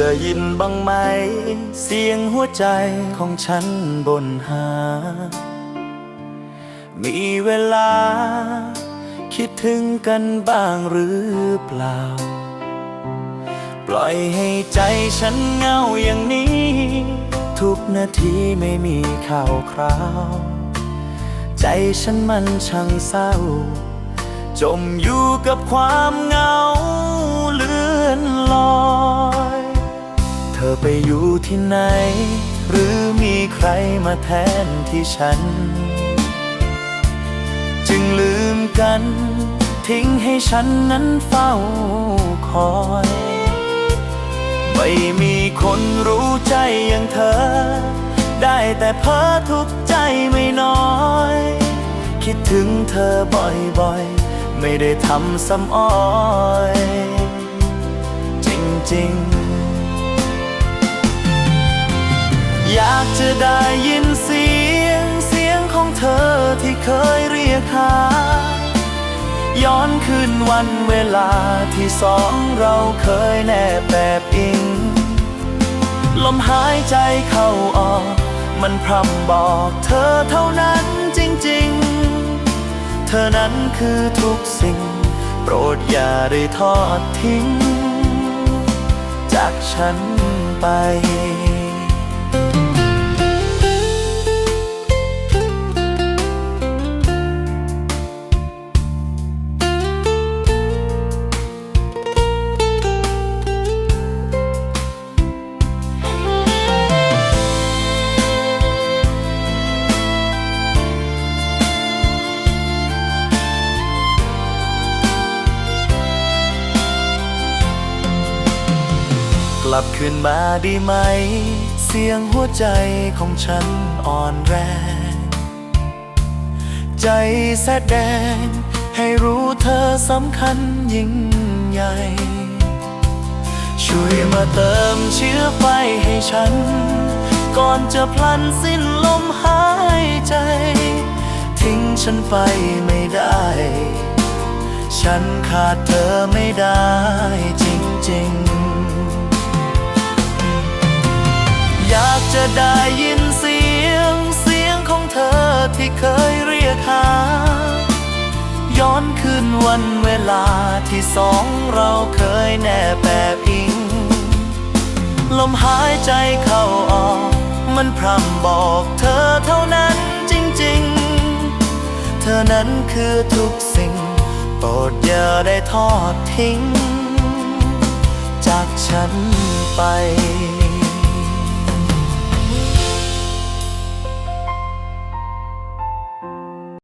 ได้ยินบ้างไหม เสียงหัวใจของฉันบนหา มีเวลา คิดถึงกันบ้างหรือเปล่า ปล่อยให้ใจฉันเหงาอย่างนี้ ทุกนาทีไม่มีข่าวคราว ใจฉันมันช่างเศร้า จมอยู่กับความเหงาเลือนลอย ไปอยู่ที่ไหน หรือมีใครมาแทนที่ฉัน จึงลืมกัน ทิ้งให้ฉันนั้นเฝ้าคอย ไม่มีคนรู้ใจอย่างเธอ ได้แต่เพ้อทุกใจไม่น้อย คิดถึงเธอบ่อยๆ ไม่ได้ทำซ้ำอ้อย จริงๆ อยากจะได้ยินเสียงเสียงของเธอที่เคยเรียกหา ย้อนคืนวันเวลาที่สองเราเคยแนบแบบอิง ลมหายใจเข้าออก มันพร่ำบอกเธอเท่านั้นจริงๆ เธอนั้นคือทุกสิ่ง โปรดอย่าได้ทอดทิ้ง จากฉันไป ลับคืนมาด้ไหม เสียงหัวใจของฉันอ่อนแรง ใจแสดง ให้รู้เธอสำคัญยิ่งใหญ่ ช่วยมาเติมเชื้อไฟให้ฉัน ก่อนจะพลันสิ้นลมหายใจ ทิ้งฉันไปไม่ได้ ฉันขาดเธอไม่ได้จริงๆ จะได้ยินเสียงเสียงของเธอที่เคยเรียกหา ย้อนคืนวันเวลาที่สองเราเคยแนบแบบอิง ลมหายใจเข้าออก มันพร่ำบอกเธอเท่านั้นจริง ๆ เธอนั้นคือทุกสิ่ง โปรดอย่าได้ทอดทิ้ง จากฉันไป